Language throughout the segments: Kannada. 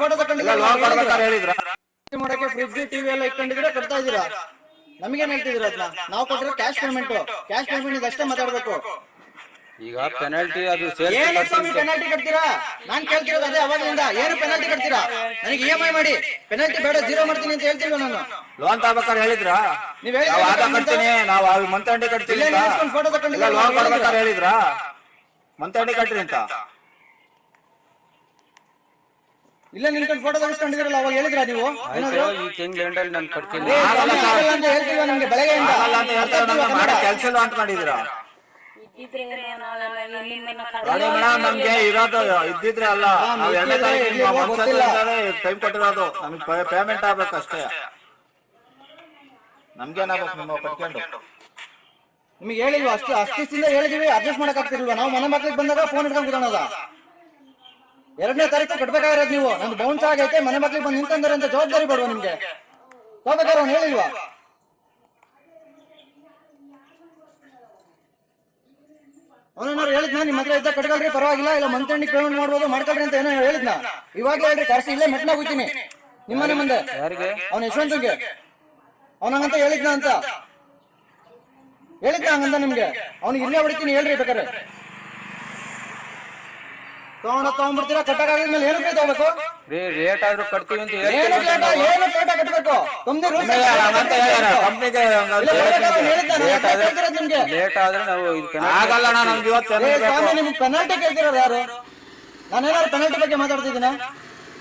ಫೋಟೋ ತಗೊಂಡಿದ್ದೀರಾ. ಹೇಳಿದ್ರ. ಮಾಡಕ್ಕೆ ಫ್ರಿಡ್ಜ್ ಟಿವಿ ಎಲ್ಲ ಇಟ್ಕೊಂಡಿದ್ರೆ ಕಟ್ತಾ ಇದೀರಾ ನಮಗೇನ್ ಹೇಳ್ತಿದ್ದೀರಾ ಅದನ್ನ? ನಾವು ಕೊಟ್ಟಿರೋ ಕ್ಯಾಶ್ ಪೇಮೆಂಟ್ ಕ್ಯಾಶ್ ಪೇಮೆಂಟ್ ಅಷ್ಟೇ ಮಾತಾಡ್ಬೇಕು. ಈಗ ಪೆನಾಲ್ಟಿ ಅದು ಸ್ವಾಮಿ ಪೆನಾಲ್ಟಿ ಕಟ್ತೀರಾ? ನಾನ್ ಕೇಳ್ತಿರೋದು ಅದೇ ಅವಾಗಿಂದ ಏನು ಪೆನಾಲ್ಟಿ ಕಟ್ತೀರಾ? ನನಗೆ ಇ ಎಂ ಐ ಮಾಡಿ. ಪೆನಾಲ್ಟಿ ಬೇಡ ಜೀರೋ ಮಾಡ್ತೀನಿ ಅಂತ ಹೇಳ್ತಿಲ್ವ ನಾನು? ಲೋನ್ ತಗೋಬೇಕಾದ್ರೆ ಹೇಳಿದ್ರಾ? ನೀವ್ ನಾವು ಆದ ಕಟ್ತೀನಿ ನಾವು ಫೋಟೋ ಮಂತ್ ಎಂಡಿ ಕಟ್ತೀನಿ ಇಲ್ಲೇ ಅಂತ. ಇಲ್ಲ ಲೋನ್ ಕೊಡ್ಬೇಕಾದ್ರೆ ಹೇಳಿದ್ರಾ. ಮಂತ್ ಎಂಡಿ ಕಟ್ರಿ ಅಂತ. ಇಲ್ಲೇ ನಿಂತ್ಕೊಂಡು ಫೋಟೋ ತೋರಿಸ್ಕೊಂಡಿದ್ರಲ್ಲ ಅವಾಗ ಹೇಳಿದ್ರಾ ನೀವು? ಏನಾದ್ರು ಈ ತಿಂಗಳ ಎಂಡಲ್ಲಿ ನಾನು ಕಟ್ತೀನಿ ಏ, ಸ್ವಾಮಿ, ಆಗಲ್ಲ ಅಂತ ಹೇಳ್ತಿಲ್ವ ನಿಮ್ಗೆ ಬೆಳಗ್ಗೆಯಿಂದ? ಆಗಲ್ಲ ಅಂತ ಹೇಳ್ತಾರೆ ನಮ್ಗೆ ಮಾಡೋ ಕೆಲ್ಸ ಇಲ್ಲ ಅಂತ ಮಾಡಿದೀರಾ ಇದ್ದಿದ್ರೆ ನೋಡಿ ಮೇಡಮ್ ನಮ್ಗೆ ಇರೋದು ಇದ್ದಿದ್ರೆ ಅಲ್ಲ ನಾವು ಎರಡನೇ ತಾರೀಕು ಟೈಮ್ ಕೊಟ್ಟಿರೋದು ನಮಗೆ ಪೇಮೆಂಟ್ ಆಗ್ಬೇಕು ಅಷ್ಟೇ. ನಮ್ಗೇನಾಗ್ಬೇಕು ನಿಮ್ಮ ಕಟ್ಕೊಂಡು? ನಿಮಗೆ ಹೇಳಿಲ್ವಾ? ಅಷ್ಟು ಅಷ್ಟಿಂದ ಹೇಳಿದೀವಿ ಅಡ್ಜಸ್ಟ್ ಮಾಡಕ್ ಆಗ್ತಿರ್ಲಿಲ್ಲ ನಾವು ಮನೆ ಮಕ್ಳಿಗೆ ಬಂದಾಗ ಫೋನ್ ಇಟ್ಕೊಂಡ್ ಕೂತ್ಕೊಳ್ಳೋದ? ಎರಡನೇ ತಾರೀಕು ಕಟ್ಬೇಕಾಗಿರೋದು ನೀವು. ನಂದು ಬೌನ್ಸ್ ಆಗೈತೆ ಮನೆ ಮಕ್ಳಿಗೆ ಬಂದು ನಿಂತಂದ್ರೆ ಅಂತ ಜವಾಬ್ದಾರಿ ಬೇಡುವ ನಿಮ್ಗೆ? ಹೋಗ್ಬೇಕಾದ್ರೆ ಅವ್ನು ಹೇಳಿಲ್ವಾ? ಅವನೇನಾರು ಹೇಳಿದ್ನ? ನಿಮ್ಮ ಹತ್ರ ಇದ್ದ ಕಟ್ಕೊಳ್ರಿ ಪರವಾಗಿಲ್ಲ. ಇಲ್ಲ ಮಂತ್ ಎಂಡಿಗೆ ಪೇಮೆಂಟ್ ಮಾಡ್ಬೋದು ಮಾಡ್ಕೊಳ್ರಿ ಅಂತ ಏನೋ ಹೇಳಿದ್ನ? ಇವಾಗ ಹೇಳ್ರಿ ಕರ್ಸಿ ಇಲ್ಲೇ ಮೆಟ್ನಾಗ ಹೋಗ್ತೀನಿ. ನಿಮ್ಮನೆ ಮುಂದೆ. ಅವನ ಯಶವಂತಂಗೆ. ಅವನಂಗಂತ ಹೇಳಿದ್ನ ಅಂತ? ಹೇಳಿದ್ನ ಹಂಗಂತ ನಿಮ್ಗೆ? ಅವ್ನಿಗೆ ಇಲ್ಲೇ ಹೊಡಿತೀನಿ ಹೇಳ್ರಿ ಬೇಕಾರೆ ತಗೊಂಡ ತಗೊಂಡ್ಬಿಡ್ತೀರಾ? ಕಟ್ಟಕ್ಕಾಗಿದ್ಮೇಲೆ ಏನಕ್ಕೆ ತಗೋಬೇಕು? ರೀ ರೇಟ್ ಆದ್ರೂ ಕಟ್ತೀವಿ ಅಂತ ಏನು ಹೇಳ್ತೀವಿ ಪ್ಲೇಟ ಏನು ಪ್ಲೇಟ ಕಟ್ಟಬೇಕು ತಮ್ಮದೇ ರೂಲ್ಸ್ ಕಂಪ್ನಿಗೆ ನಿಮ್ಗೆ? ಲೇಟ್ ಆದ್ರೆ ನಾವು ಆಗಲ್ಲ ಅಣ್ಣ ನಮ್ಗೆ ಇವತ್ತು ಸ್ವಾಮಿ. ನಿಮ್ಗೆ ಪೆನಾಲ್ಟಿ ಕೇಳ್ತಿರೋದು ಯಾರು? ನಾನೇನಾದ್ರು ಪೆನಾಲ್ಟಿ ಬಗ್ಗೆ ಮಾತಾಡ್ತಿದ್ದೀನ?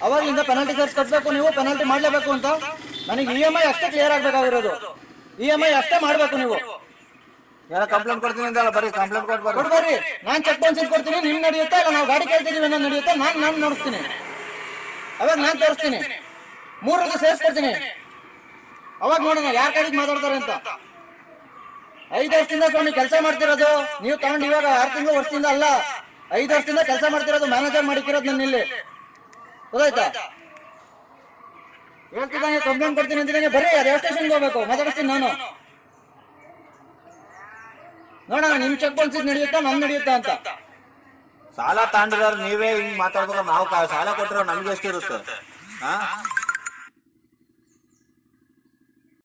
ಅವಾಗಿಂದ ಪೆನಾಲ್ಟಿ ಸೇರ್ಸ್ ಕಟ್ಟಬೇಕು ನೀವು ಪೆನಾಲ್ಟಿ ಮಾಡ್ಲೇಬೇಕು ಅಂತ? ನನಗೆ ಇ ಎಂ ಐ ಅಷ್ಟೇ ಕ್ಲಿಯರ್ ಆಗ್ಬೇಕಾಗಿರೋದು. ಇ ಎಂ ಐ ಅಷ್ಟೇ ಮಾಡ್ಬೇಕು ನೀವು. ಏನೋ ಕಂಪ್ಲೇಂಟ್ ಕೊಡ್ತೀನಿ ಅಂತಲ್ಲ ಬರೀ ಕಂಪ್ಲೇಂಟ್ ಕೊಟ್ಟು ಬರ್ರಿ. ನಾನ್ ಚೆಕ್ ಬೌನ್ಸ್ ಕೊಡ್ತೀನಿ, ನಿಮ್ ನಡೆಯುತ್ತಾ ಇಲ್ಲ? ನಾವು ಗಾಡಿ ಕೇಳ್ತಿದೀವಿ ಏನೋ ನಡೆಯುತ್ತೆ? ನಾನ್ ನಾನ್ ನೋಡ್ತೀನಿ ಅವಾಗ ನಾನ್ ತೋರಿಸ್ತೀನಿ. ಮೂರಕ್ಕೆ ಸೇರಿಸ್ಕೊಡ್ತೀನಿ. ಅವಾಗ ನೋಡೋಣ, ಯಾರ ಕಡೆಗೆ ಮಾತಾಡ್ತಾರೆ ಅಂತ. ಐದು ವರ್ಷದಿಂದ ಸ್ವಾಮಿ ಕೆಲಸ ಮಾಡ್ತಿರೋದು. ನೀವು ತಗೊಂಡು ಇವಾಗ ಆರು ತಿಂಗಳು ವರ್ಷದಿಂದ ಅಲ್ಲ. ಐದು ವರ್ಷದಿಂದ ಕೆಲಸ ಮಾಡ್ತಿರೋದು ಮ್ಯಾನೇಜರ್ ಮಾಡಿಕ್ಕಿರೋದು ನನ್ನ ಇಲ್ಲಿ. ಗೊತ್ತಾಯ್ತಾ? ಹೇಳ್ತಿದ್ದಂಗೆ ಕಂಪ್ಲೇಂಟ್ ಕೊಡ್ತೀನಿ ಅಂತಿದ್ದಂಗೆ ಬರ್ರಿ ರೇವ್ ಸ್ಟೇಷನ್ಗೆ ಹೋಗ್ಬೇಕು. ಮಾತಾಡಿಸ್ತೀನಿ ನಾನು. ನೋಡೋಣ ನಿಮ್ ಚೆಕ್ ಬೌನ್ಸ್ ನಡೆಯುತ್ತಾ, ನಮ್ ನಡೆಯುತ್ತಾ ಅಂತ. ಸಾಲ ತಾಂಡ್ರ ನೀವೇ ಹಿಂಗ್ ಮಾತಾಡ್ಬೇಕು, ನಾವು ಸಾಲ ಕೊಟ್ಟಿರೋ ನಮ್ಗೆ ಎಷ್ಟಿರುತ್ತೆ? ಹಾ